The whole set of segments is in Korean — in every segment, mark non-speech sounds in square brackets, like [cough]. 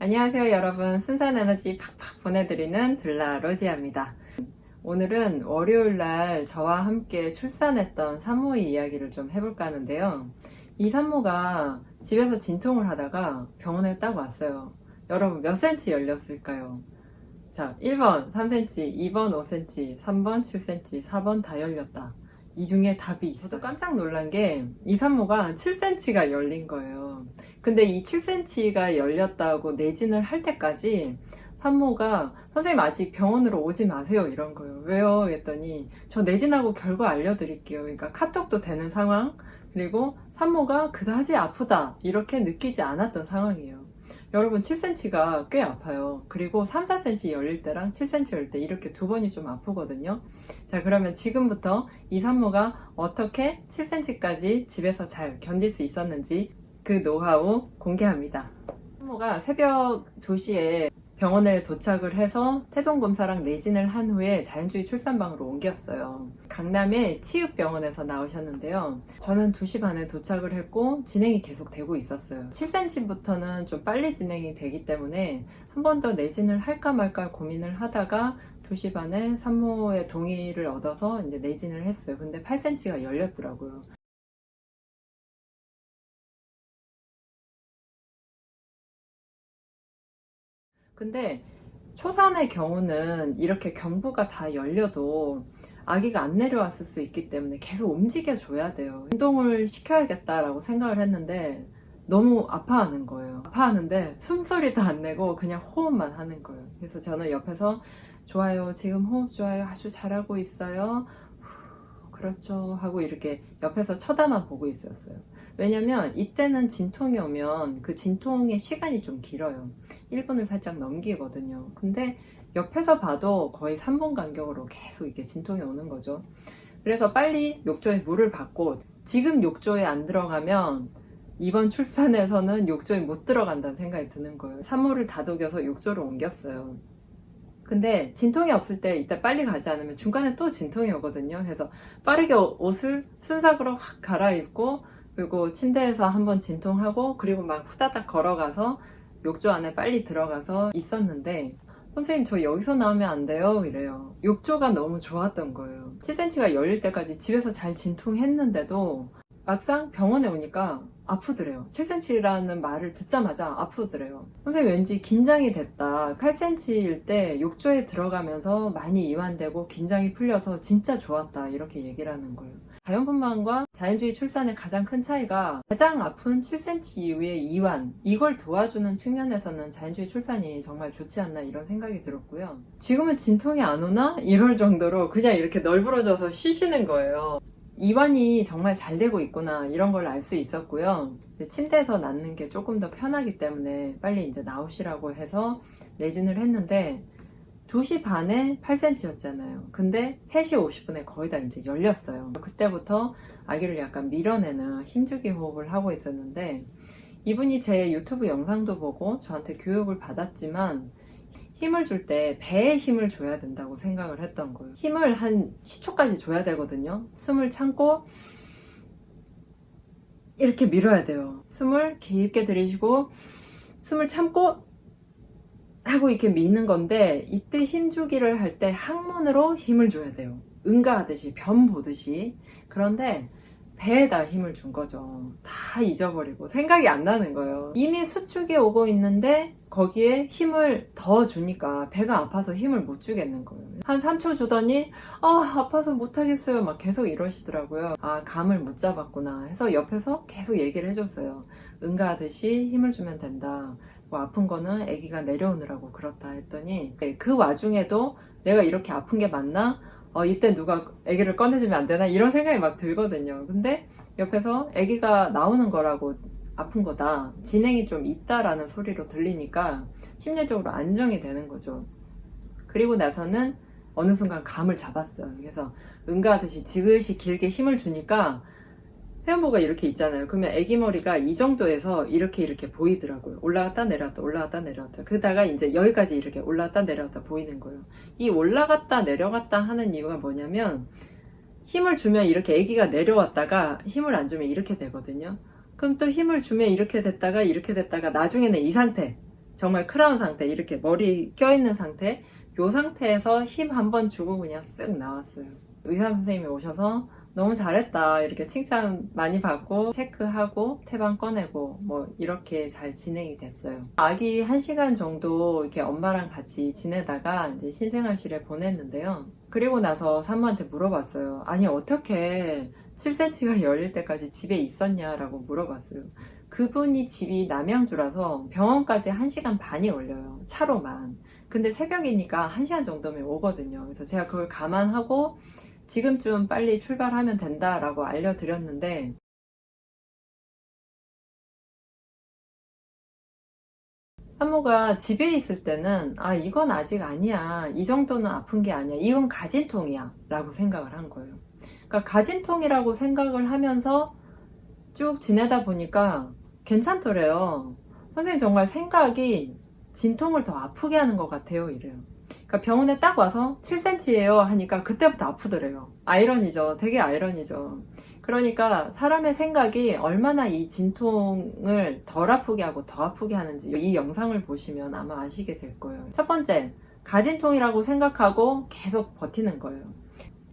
안녕하세요 여러분. 순산에너지 팍팍 보내드리는 들라로지아입니다. 오늘은 월요일날 저와 함께 출산했던 산모의 이야기를 좀 해볼까 하는데요. 이 산모가 집에서 진통을 하다가 병원에 딱 왔어요. 여러분 몇 센치 열렸을까요? 자 1번 3cm, 2번 5cm, 3번 7cm, 4번 다 열렸다. 이 중에 답이 있어요. 저도 깜짝 놀란 게 이 산모가 7cm가 열린 거예요 근데 이 7cm가 열렸다고 내진을 할 때까지 산모가 선생님 아직 병원으로 오지 마세요. 이런 거예요 왜요? 했더니 저 내진하고 결과 알려드릴게요. 그러니까 카톡도 되는 상황. 그리고 산모가 그다지 아프다. 이렇게 느끼지 않았던 상황이에요. 여러분 7cm가 꽤 아파요. 그리고 3, 4cm 열릴 때랑 7cm 열릴 때 이렇게 두 번이 좀 아프거든요. 자 그러면 지금부터 이 산모가 어떻게 7cm까지 집에서 잘 견딜 수 있었는지 그 노하우 공개합니다. 산모가 새벽 2시에 병원에 도착을 해서 태동 검사랑 내진을 한 후에 자연주의 출산방으로 옮겼어요. 강남의 치읓병원에서 나오셨는데요. 저는 2시 반에 도착을 했고 진행이 계속 되고 있었어요. 7cm부터는 좀 빨리 진행이 되기 때문에 한 번 더 내진을 할까 말까 고민을 하다가 2시 반에 산모의 동의를 얻어서 이제 내진을 했어요. 근데 8cm가 열렸더라고요. 근데 초산의 경우는 이렇게 경부가 다 열려도 아기가 안 내려왔을 수 있기 때문에 계속 움직여 줘야 돼요. 운동을 시켜야겠다라고 생각을 했는데 너무 아파하는 거예요. 아파하는데 숨소리도 안 내고 그냥 호흡만 하는 거예요. 그래서 저는 옆에서 좋아요. 지금 호흡 좋아요. 아주 잘하고 있어요. 후, 그렇죠. 하고 이렇게 옆에서 쳐다만 보고 있었어요. 왜냐면 이때는 진통이 오면 그 진통의 시간이 좀 길어요. 1분을 살짝 넘기거든요. 근데 옆에서 봐도 거의 3분 간격으로 계속 이렇게 진통이 오는 거죠. 그래서 빨리 욕조에 물을 받고 지금 욕조에 안 들어가면 이번 출산에서는 욕조에 못 들어간다는 생각이 드는 거예요. 산모를 다독여서 욕조로 옮겼어요. 근데 진통이 없을 때 이따 빨리 가지 않으면 중간에 또 진통이 오거든요. 그래서 빠르게 옷을 순삭으로 확 갈아입고 그리고 침대에서 한번 진통하고 그리고 막 후다닥 걸어가서 욕조 안에 빨리 들어가서 있었는데 선생님 저 여기서 나오면 안 돼요? 이래요. 욕조가 너무 좋았던 거예요. 7cm가 열릴 때까지 집에서 잘 진통했는데도 막상 병원에 오니까 아프더래요 7cm라는 말을 듣자마자 아프더래요 선생님 왠지 긴장이 됐다 8cm일 때 욕조에 들어가면서 많이 이완되고 긴장이 풀려서 진짜 좋았다 이렇게 얘기를 하는 거예요 자연분만과 자연주의 출산의 가장 큰 차이가 가장 아픈 7cm 이후의 이완 이걸 도와주는 측면에서는 자연주의 출산이 정말 좋지 않나 이런 생각이 들었고요. 지금은 진통이 안 오나? 이럴 정도로 그냥 이렇게 널브러져서 쉬시는 거예요. 이완이 정말 잘 되고 있구나 이런 걸 알 수 있었고요. 침대에서 낳는 게 조금 더 편하기 때문에 빨리 이제 나오시라고 해서 내진을 했는데 2시 반에 8cm였잖아요. 근데 3시 50분에 거의 다 이제 열렸어요. 그때부터 아기를 약간 밀어내는 힘주기 호흡을 하고 있었는데 이분이 제 유튜브 영상도 보고 저한테 교육을 받았지만 힘을 줄 때 배에 힘을 줘야 된다고 생각을 했던 거예요. 힘을 한 10초까지 줘야 되거든요. 숨을 참고 이렇게 밀어야 돼요. 숨을 깊게 들이쉬고 숨을 참고 하고 이렇게 미는 건데 이때 힘 주기를 할 때 항문으로 힘을 줘야 돼요. 응가하듯이 변 보듯이 그런데 배에다 힘을 준 거죠. 다 잊어버리고 생각이 안 나는 거예요. 이미 수축이 오고 있는데 거기에 힘을 더 주니까 배가 아파서 힘을 못 주겠는 거예요. 한 3초 주더니 아 아파서 못하겠어요 막 계속 이러시더라고요. 아 감을 못 잡았구나 해서 옆에서 계속 얘기를 해줬어요. 응가하듯이 힘을 주면 된다. 뭐 아픈 거는 아기가 내려오느라고 그렇다 했더니 그 와중에도 내가 이렇게 아픈 게 맞나? 어, 이때 누가 아기를 꺼내주면 안 되나? 이런 생각이 막 들거든요. 근데 옆에서 아기가 나오는 거라고 아픈 거다. 진행이 좀 있다라는 소리로 들리니까 심리적으로 안정이 되는 거죠. 그리고 나서는 어느 순간 감을 잡았어요. 그래서 응가하듯이 지그시 길게 힘을 주니까 회원부가 이렇게 있잖아요. 그러면 아기 머리가 이 정도에서 이렇게 이렇게 보이더라고요. 올라갔다 내려왔다 올라갔다 내려왔다. 그러다가 이제 여기까지 이렇게 올라갔다 내려왔다 보이는 거예요. 이 올라갔다 내려갔다 하는 이유가 뭐냐면 힘을 주면 이렇게 아기가 내려왔다가 힘을 안 주면 이렇게 되거든요. 그럼 또 힘을 주면 이렇게 됐다가 이렇게 됐다가 나중에는 이 상태 정말 크라운 상태 이렇게 머리 껴있는 상태 요 상태에서 힘 한 번 주고 그냥 쓱 나왔어요 의사 선생님이 오셔서 너무 잘했다. 이렇게 칭찬 많이 받고 체크하고 태반 꺼내고 뭐 이렇게 잘 진행이 됐어요. 아기 1시간 정도 이렇게 엄마랑 같이 지내다가 이제 신생아실에 보냈는데요. 그리고 나서 산모한테 물어봤어요 아니 어떻게 7cm가 열릴 때까지 집에 있었냐라고 물어봤어요. 그분이 집이 남양주라서 병원까지 1시간 반이 걸려요 차로만. 근데 새벽이니까 1시간 정도면 오거든요. 그래서 제가 그걸 감안하고 지금쯤 빨리 출발하면 된다라고 알려드렸는데 산모가 집에 있을 때는 아 이건 아직 아니야. 이 정도는 아픈 게 아니야. 이건 가진통이야. 라고 생각을 한 거예요. 그러니까 가진통이라고 생각을 하면서 쭉 지내다 보니까 괜찮더래요. 선생님 정말 생각이 진통을 더 아프게 하는 것 같아요 이래요 그러니까 병원에 딱 와서 7cm예요 하니까 그때부터 아프더래요. 아이러니죠. 되게 아이러니죠. 그러니까 사람의 생각이 얼마나 이 진통을 덜 아프게 하고 더 아프게 하는지 이 영상을 보시면 아마 아시게 될 거예요. 첫 번째, 가진통이라고 생각하고 계속 버티는 거예요.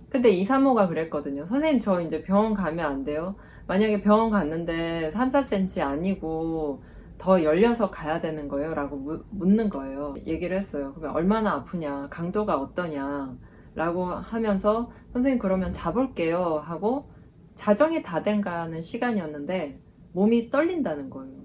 근데 이사모가 그랬거든요. 선생님 저 이제 병원 가면 안 돼요? 만약에 병원 갔는데 3, 4cm 아니고 더 열려서 가야 되는 거예요? 라고 무- 묻는 거예요. 얘기를 했어요. 그러면 얼마나 아프냐, 강도가 어떠냐, 라고 하면서 선생님 그러면 자볼게요 하고 자정이 다 된 가는 시간이었는데 몸이 떨린다는 거예요.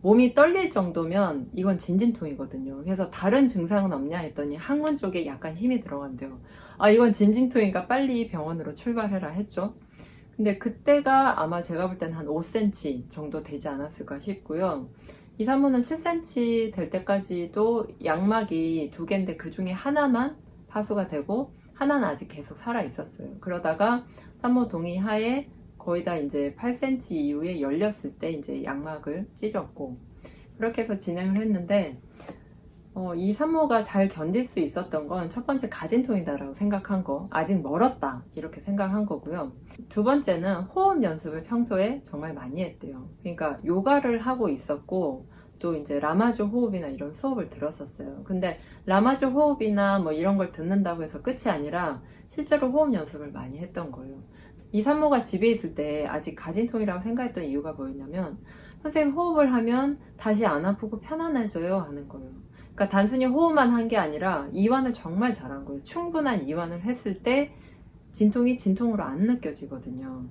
몸이 떨릴 정도면 이건 진진통이거든요. 그래서 다른 증상은 없냐 했더니 항문 쪽에 약간 힘이 들어간대요. 아, 이건 진진통이니까 빨리 병원으로 출발해라 했죠. 근데 그때가 아마 제가 볼 때는 한 5cm 정도 되지 않았을까 싶고요. 이 산모는 7cm 될 때까지도 양막이 두 개인데 그 중에 하나만 파수가 되고 하나는 아직 계속 살아 있었어요. 그러다가 산모 동의 하에 거의 다 이제 8cm 이후에 열렸을 때 이제 양막을 찢었고 그렇게 해서 진행을 했는데 어, 이 산모가 잘 견딜 수 있었던 건 첫 번째 가진통이다라고 생각한 거 아직 멀었다 이렇게 생각한 거고요. 두 번째는 호흡 연습을 평소에 정말 많이 했대요. 그러니까 요가를 하고 있었고 또 이제 라마즈 호흡이나 이런 수업을 들었었어요. 근데 라마즈 호흡이나 뭐 이런 걸 듣는다고 해서 끝이 아니라 실제로 호흡 연습을 많이 했던 거예요. 이 산모가 집에 있을 때 아직 가진통이라고 생각했던 이유가 뭐였냐면 선생님 호흡을 하면 다시 안 아프고 편안해져요. 하는 거예요 그러니까 단순히 호흡만 한 게 아니라 이완을 정말 잘한 거예요. 충분한 이완을 했을 때 진통이 진통으로 안 느껴지거든요.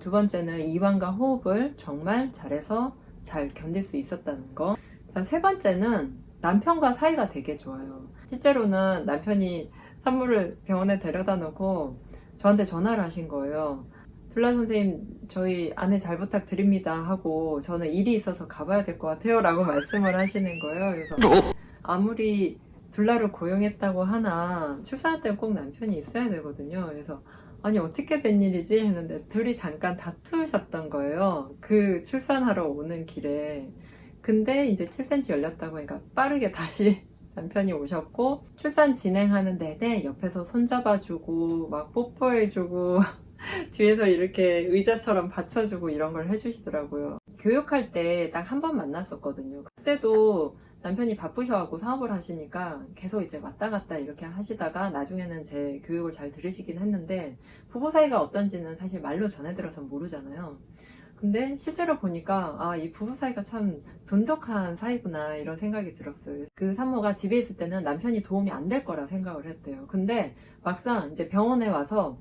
두 번째는 이완과 호흡을 정말 잘해서 잘 견딜 수 있었다는 거. 세 번째는 남편과 사이가 되게 좋아요. 실제로는 남편이 산모를 병원에 데려다 놓고 저한테 전화를 하신 거예요. 둘라 선생님, 저희 아내 잘 부탁드립니다 하고 저는 일이 있어서 가봐야 될 것 같아요 라고 [laughs] 말씀을 하시는 거예요. 그래서 아무리 둘라를 고용했다고 하나 출산할 때 꼭 남편이 있어야 되거든요. 그래서 아니 어떻게 된 일이지 했는데 둘이 잠깐 다투셨던 거예요. 그 출산하러 오는 길에. 근데 이제 7cm 열렸다고 하니까 빠르게 다시 [laughs] 남편이 오셨고 출산 진행하는 내내 옆에서 손잡아주고 막 뽀뽀해주고 [laughs] 뒤에서 이렇게 의자처럼 받쳐주고 이런 걸 해주시더라고요. 교육할 때 딱 한 번 만났었거든요. 그때도 남편이 바쁘셔갖고 사업을 하시니까 계속 이제 왔다 갔다 이렇게 하시다가 나중에는 제 교육을 잘 들으시긴 했는데 부부 사이가 어떤지는 사실 말로 전해 들어서 모르잖아요. 근데 실제로 보니까 아, 이 부부 사이가 참 돈독한 사이구나 이런 생각이 들었어요. 그 산모가 집에 있을 때는 남편이 도움이 안 될 거라 생각을 했대요. 근데 막상 이제 병원에 와서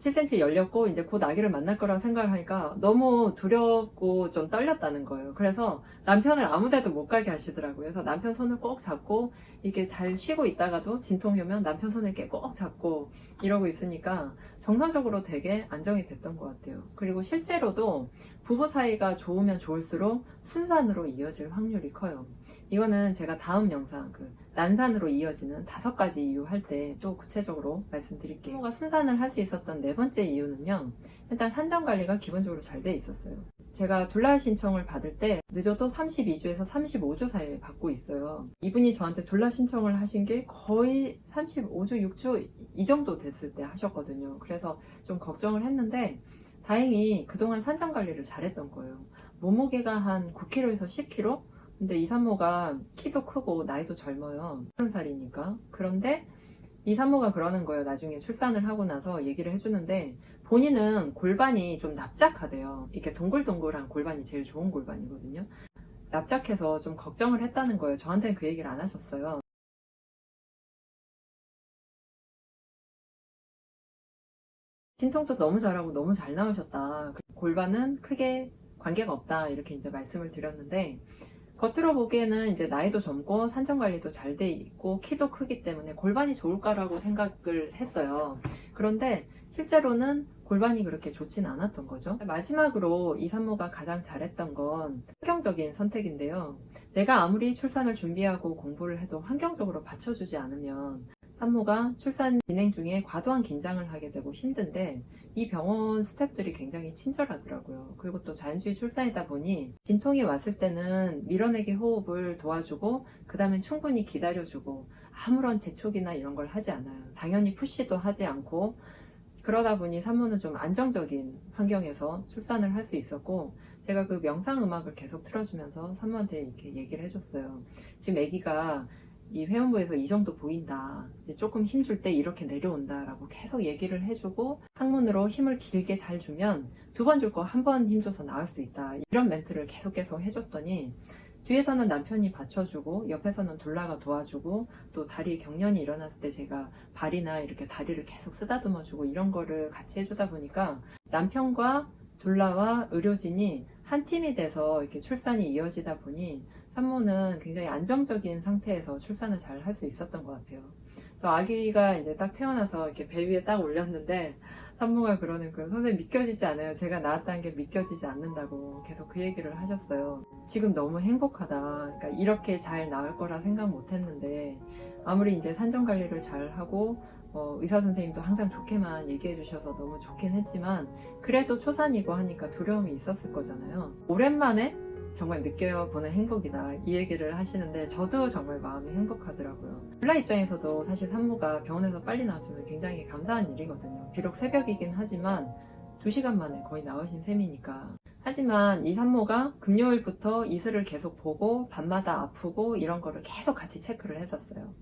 7cm 열렸고 이제 곧 아기를 만날 거라고 생각을 하니까 너무 두렵고 좀 떨렸다는 거예요. 그래서 남편을 아무데도 못 가게 하시더라고요. 그래서 남편 손을 꼭 잡고 이렇게 잘 쉬고 있다가도 진통이 오면 남편 손을 꼭 잡고 이러고 있으니까 정서적으로 되게 안정이 됐던 것 같아요. 그리고 실제로도 부부 사이가 좋으면 좋을수록 순산으로 이어질 확률이 커요. 이거는 제가 다음 영상 그 난산으로 이어지는 다섯 가지 이유 할 때 또 구체적으로 말씀드릴게요. 부모가 순산을 할 수 있었던 네 번째 이유는요. 일단 산정 관리가 기본적으로 잘 돼 있었어요. 제가 둘라 신청을 받을 때 늦어도 32주에서 35주 사이에 받고 있어요. 이분이 저한테 둘라 신청을 하신 게 거의 35주, 6주 이 정도 됐을 때 하셨거든요. 그래서 좀 걱정을 했는데 다행히 그동안 산정 관리를 잘했던 거예요. 몸무게가 한 9kg에서 10kg 근데 이 산모가 키도 크고 나이도 젊어요. 30살이니까. 그런데 이 산모가 그러는 거예요. 나중에 출산을 하고 나서 얘기를 해주는데 본인은 골반이 좀 납작하대요. 이렇게 동글동글한 골반이 제일 좋은 골반이거든요. 납작해서 좀 걱정을 했다는 거예요. 저한테는 그 얘기를 안 하셨어요. 진통도 너무 잘하고 너무 잘 나오셨다. 골반은 크게 관계가 없다. 이렇게 이제 말씀을 드렸는데, 겉으로 보기에는 이제 나이도 젊고 산전 관리도 잘 돼 있고 키도 크기 때문에 골반이 좋을까라고 생각을 했어요. 그런데 실제로는 골반이 그렇게 좋진 않았던 거죠. 마지막으로 이 산모가 가장 잘했던 건 환경적인 선택인데요. 내가 아무리 출산을 준비하고 공부를 해도 환경적으로 받쳐주지 않으면 산모가 출산 진행 중에 과도한 긴장을 하게 되고 힘든데 이 병원 스태프들이 굉장히 친절하더라고요. 그리고 또 자연주의 출산이다 보니 진통이 왔을 때는 밀어내기 호흡을 도와주고 그 다음엔 충분히 기다려주고 아무런 재촉이나 이런 걸 하지 않아요. 당연히 푸시도 하지 않고 그러다 보니 산모는 좀 안정적인 환경에서 출산을 할 수 있었고 제가 그 명상 음악을 계속 틀어주면서 산모한테 이렇게 얘기를 해줬어요. 지금 아기가 이 회원부에서 이 정도 보인다. 조금 힘 줄 때 이렇게 내려온다라고 계속 얘기를 해주고 항문으로 힘을 길게 잘 주면 두 번 줄 거 한 번 힘줘서 나을 수 있다. 이런 멘트를 계속 계속 해줬더니 뒤에서는 남편이 받쳐주고 옆에서는 둘라가 도와주고 또 다리 경련이 일어났을 때 제가 발이나 이렇게 다리를 계속 쓰다듬어주고 이런 거를 같이 해주다 보니까 남편과 둘라와 의료진이 한 팀이 돼서 이렇게 출산이 이어지다 보니 산모는 굉장히 안정적인 상태에서 출산을 잘 할 수 있었던 것 같아요. 그래서 아기가 이제 딱 태어나서 이렇게 배 위에 딱 올렸는데 산모가 그러는 거예요. 선생님 믿겨지지 않아요. 제가 낳았다는 게 믿겨지지 않는다고 계속 그 얘기를 하셨어요. 지금 너무 행복하다. 그러니까 이렇게 잘 나을 거라 생각 못 했는데 아무리 이제 산전 관리를 잘 하고 어, 의사 선생님도 항상 좋게만 얘기해 주셔서 너무 좋긴 했지만 그래도 초산이고 하니까 두려움이 있었을 거잖아요. 오랜만에 정말 느껴보는 행복이다. 이 얘기를 하시는데 저도 정말 마음이 행복하더라고요. 블라 입장에서도 사실 산모가 병원에서 빨리 나와주면 굉장히 감사한 일이거든요. 비록 새벽이긴 하지만 2시간 만에 거의 나오신 셈이니까. 하지만 이 산모가 금요일부터 이슬을 계속 보고 밤마다 아프고 이런 거를 계속 같이 체크를 했었어요.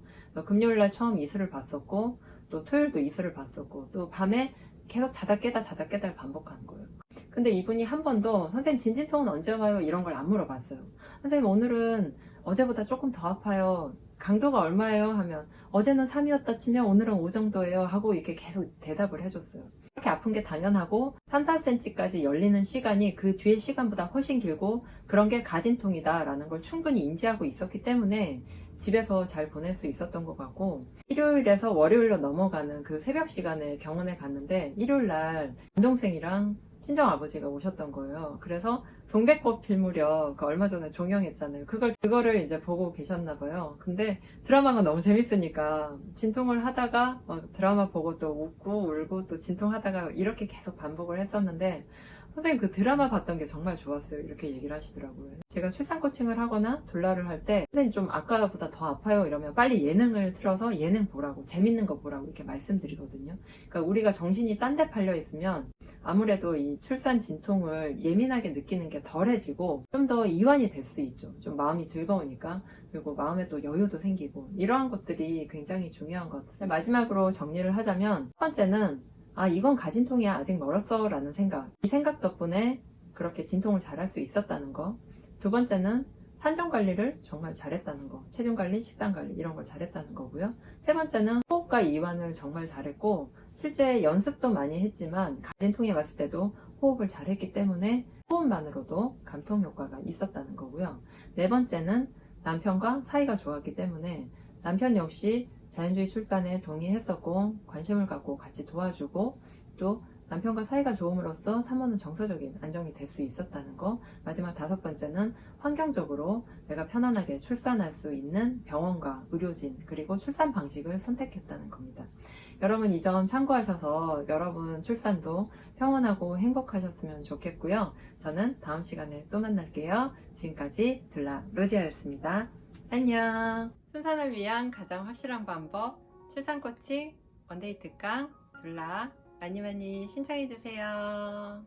금요일날 처음 이슬을 봤었고 또 토요일도 이슬을 봤었고 또 밤에 계속 자다 깨다 자다 깨다 반복하는 거예요 근데 이분이 한 번도 선생님 진진통은 언제 와요? 이런 걸 안 물어봤어요. 선생님 오늘은 어제보다 조금 더 아파요. 강도가 얼마예요? 하면 어제는 3이었다 치면 오늘은 5 정도예요. 하고 이렇게 계속 대답을 해줬어요. 이렇게 아픈 게 당연하고 3, 4cm까지 열리는 시간이 그 뒤의 시간보다 훨씬 길고 그런 게 가진통이다 라는 걸 충분히 인지하고 있었기 때문에 집에서 잘 보낼 수 있었던 것 같고 일요일에서 월요일로 넘어가는 그 새벽 시간에 병원에 갔는데 일요일 날 남동생이랑 친정 아버지가 오셨던 거예요. 그래서 동백꽃 필 무렵 그 얼마 전에 종영했잖아요. 그걸 그거를 이제 보고 계셨나 봐요. 근데 드라마가 너무 재밌으니까 진통을 하다가 막 드라마 보고 또 웃고 울고 또 진통하다가 이렇게 계속 반복을 했었는데 선생님 그 드라마 봤던 게 정말 좋았어요. 이렇게 얘기를 하시더라고요. 제가 출산 코칭을 하거나 둘라를 할 때 선생님 좀 아까보다 더 아파요 이러면 빨리 예능을 틀어서 예능 보라고 재밌는 거 보라고 이렇게 말씀드리거든요. 그러니까 우리가 정신이 딴 데 팔려 있으면 아무래도 이 출산 진통을 예민하게 느끼는 게 덜해지고 좀 더 이완이 될 수 있죠. 좀 마음이 즐거우니까. 그리고 마음에 또 여유도 생기고 이러한 것들이 굉장히 중요한 것 같아요. 마지막으로 정리를 하자면 첫 번째는 아 이건 가진통이야. 아직 멀었어. 라는 생각. 이 생각 덕분에 그렇게 진통을 잘 할 수 있었다는 거 두 번째는 산전 관리를 정말 잘했다는 거. 체중 관리, 식단 관리 이런 걸 잘했다는 거고요. 세 번째는 호흡과 이완을 정말 잘했고 실제 연습도 많이 했지만 가진통에 왔을 때도 호흡을 잘했기 때문에 호흡만으로도 감통 효과가 있었다는 거고요. 네 번째는 남편과 사이가 좋았기 때문에 남편 역시 자연주의 출산에 동의했었고 관심을 갖고 같이 도와주고 또 남편과 사이가 좋음으로써 사모는 정서적인 안정이 될 수 있었다는 거. 마지막 다섯 번째는 환경적으로 내가 편안하게 출산할 수 있는 병원과 의료진 그리고 출산 방식을 선택했다는 겁니다. 여러분 이 점 참고하셔서 여러분 출산도 평온하고 행복하셨으면 좋겠고요. 저는 다음 시간에 또 만날게요. 지금까지 둘라 로지아였습니다. 안녕 순산을 위한 가장 확실한 방법 출산코칭 원데이 특강 둘라 많이 많이 신청해주세요.